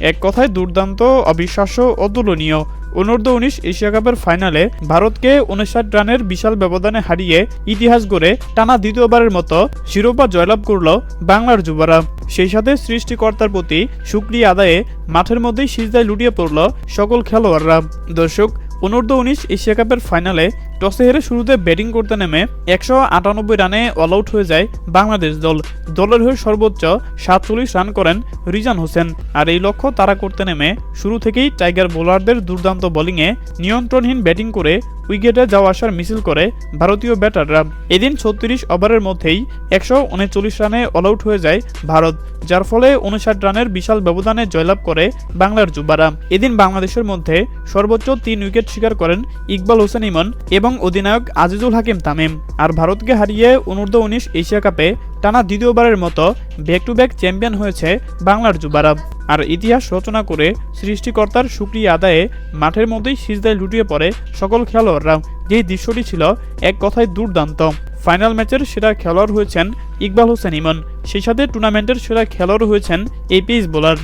এক কথায় দুর্দান্ত, অবিশ্বাস্য অতুলনীয় অনূর্ধ্ব উনিশ এশিয়া কাপের ফাইনালে ভারতকে উনষাট রানের বিশাল ব্যবধানে হারিয়ে ইতিহাস গড়ে টানা দ্বিতীয়বারের মতো শিরোপা জয়লাভ করল বাংলার যুবরা। সেই সাথে সৃষ্টিকর্তার প্রতি সুক্রিয়া আদায়ে মাঠের মধ্যেই সিজদায় লুটিয়ে পড়ল সকল খেলোয়াড়রা। দর্শক অনূর্ধ্ব উনিশ এশিয়া কাপের ফাইনালে টসে হেরে শুরুতে ব্যাটিং করতে নেমে একশো আটানব্বই রানে অল আউট হয়ে যায় বাংলাদেশ দল। দলের হয়ে সর্বোচ্চ সাতচল্লিশ রান করেন রিজান হোসেন। আর এই লক্ষ্য তারা করতে নেমে শুরু থেকেই টাইগার বোলারদের দুর্দান্ত বোলিংয়ে নিয়ন্ত্রণহীন ব্যাটিং করে উইকেটে যাওয়া আসার মিছিল করে ভারতীয় ব্যাটাররা। এদিন ছত্রিশ ওভারের মধ্যেই একশো উনচল্লিশ রানে অল আউট হয়ে যায় ভারত, যার ফলে উনষাট রানের বিশাল ব্যবধানে জয়লাভ করে বাংলার যুবারা। এদিন বাংলাদেশের মধ্যে সর্বোচ্চ তিন উইকেট শিকার করেন ইকবাল হোসেন ইমন এবং অধিনায়ক আজিজুল হাকিম তামিম। আর ভারতকে হারিয়ে অনূর্ধ্ব উনিশ এশিয়া কাপে টানা দ্বিতীয়বারের মতো ব্যাক টু ব্যাক চ্যাম্পিয়ন হয়েছে বাংলার যুবারা আর ইতিহাস রচনা করে সৃষ্টিকর্তার সুক্রিয়া আদায়ে মাঠের মধ্যেই সিজদায় লুটিয়ে পড়ে সকল খেলোয়াড়রা। যেই দৃশ্যটি ছিল, এক কথায় দুর্দান্ত। ফাইনাল ম্যাচের সেরা খেলোয়াড় হয়েছেন ইকবাল হোসেন ইমন। সেই সাথে টুর্নামেন্টের সেরা খেলোয়াড় হয়েছেন এই পেস বোলার।